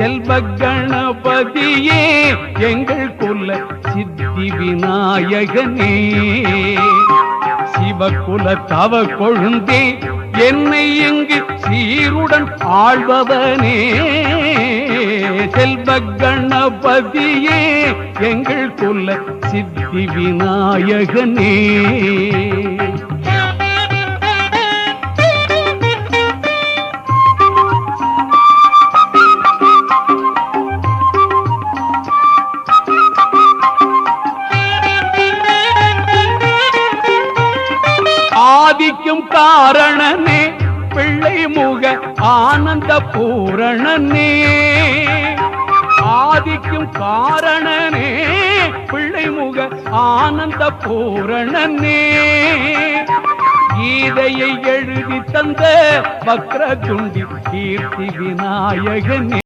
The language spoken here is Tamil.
செல்வ கணபதியே எங்கள் குல சித்தி விநாயகனே சிவகுல தவ கொழுந்தே என்னை இங்கு சீருடன் ஆழ்பவனே செல்வ கணபதியே எங்கள் குல சித்தி விநாயகனே ஆதிக்கும் காரணனே பிள்ளை முக ஆனந்த பூரணனே. ஆதிக்கும் காரணனே பிள்ளை முக ஆனந்த பூரணனே. கீதையை எழுதி தந்த வக்ரகுண்டி கீர்த்தி விநாயகனே.